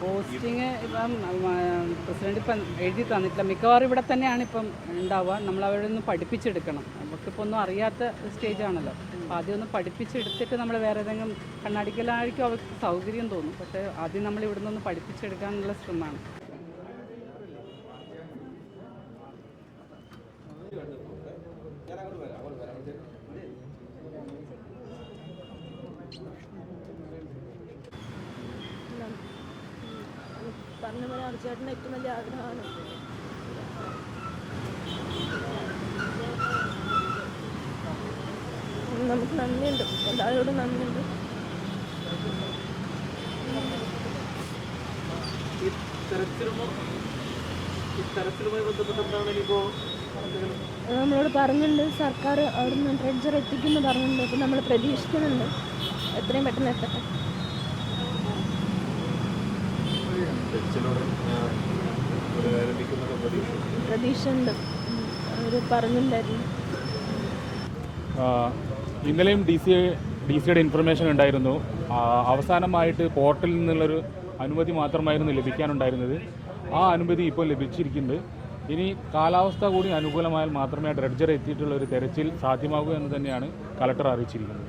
Posting ഇപ്പം president ഇപ്പം എഴുതി തന്നിട്ടില്ല. മിക്കവാറും ഇവിടെ തന്നെയാണ് ഇപ്പം ഉണ്ടാവുക. നമ്മൾ അവരുടെ ഒന്ന് പഠിപ്പിച്ചെടുക്കണം. നമുക്കിപ്പോൾ ഒന്നും അറിയാത്ത സ്റ്റേജ് ആണല്ലോ. അപ്പോൾ ആദ്യം ഒന്ന് പഠിപ്പിച്ചെടുത്തിട്ട് നമ്മൾ വേറെ ഏതെങ്കിലും കണ്ണാടിക്കലായിരിക്കും അവർക്ക് സൗകര്യം തോന്നും. പക്ഷേ ആദ്യം നമ്മൾ ഇവിടെ നിന്ന് പഠിപ്പിച്ചെടുക്കാനുള്ള ശ്രമമാണ്. പറഞ്ഞ പോലെ അർജുനേട്ടന്റെ ഏറ്റവും വലിയ ആഗ്രഹമാണ്. നമുക്ക് നന്ദിയുണ്ട്. എല്ലാവരോടും നന്ദിയുണ്ട്. നമ്മളോട് പറഞ്ഞിട്ടുണ്ട്. സർക്കാർ അവിടുന്ന് ട്രെഡ്ജർ എത്തിക്കുമെന്ന് പറഞ്ഞിട്ടുണ്ട്. അപ്പം നമ്മൾ പ്രതീക്ഷിക്കുന്നുണ്ട്. എത്രയും പെട്ടെന്ന് എത്തട്ടെ. പ്രതീക്ഷയുണ്ട്. ഇന്നലെയും ഡി സി ഡി സിയുടെ ഇൻഫർമേഷൻ ഉണ്ടായിരുന്നു. അവസാനമായിട്ട് പോർട്ടലിൽ നിന്നുള്ളൊരു അനുമതി മാത്രമായിരുന്നു ലഭിക്കാനുണ്ടായിരുന്നത്. ആ അനുമതി ഇപ്പോൾ ലഭിച്ചിരിക്കുന്നുണ്ട്. ഇനി കാലാവസ്ഥ കൂടി അനുകൂലമായാൽ മാത്രമേ ഡ്രഡ്ജർ എത്തിയിട്ടുള്ള ഒരു തെരച്ചിൽ സാധ്യമാകൂ എന്ന് തന്നെയാണ് കളക്ടർ അറിയിച്ചിരിക്കുന്നത്.